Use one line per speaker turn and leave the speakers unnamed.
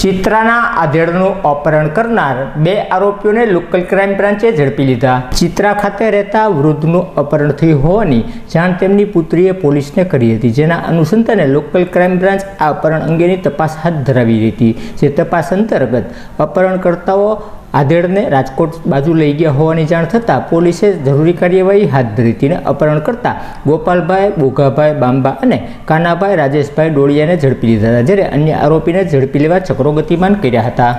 ચિત્રાના આધેડનું અપહરણ કરનાર બે આરોપીઓને લોકલ ક્રાઇમ બ્રાન્ચે ઝડપી લીધા. ચિત્રા ખાતે રહેતા વૃદ્ધનું અપહરણ થયું હોવાની જાણ તેમની પુત્રીએ પોલીસને કરી હતી, જેના અનુસંધાને લોકલ ક્રાઇમ બ્રાન્ચ આ અપહરણ અંગેની તપાસ હાથ ધરાવી હતી. જે તપાસ અંતર્ગત અપહરણકર્તાઓ આધેડને રાજકોટ બાજુ લઈ ગયા હોવાની જાણ થતાં પોલીસે જરૂરી કાર્યવાહી હાથ ધરી તેને અપહરણ કરતા ગોપાલભાઈ, બોઘાભાઈ, બાંબા અને કાનાભાઈ, રાજેશભાઈ ડોળિયાને ઝડપી લીધા હતા, જ્યારે અન્ય આરોપીને ઝડપી લેવા ચક્રો ગતિમાન કર્યા હતા.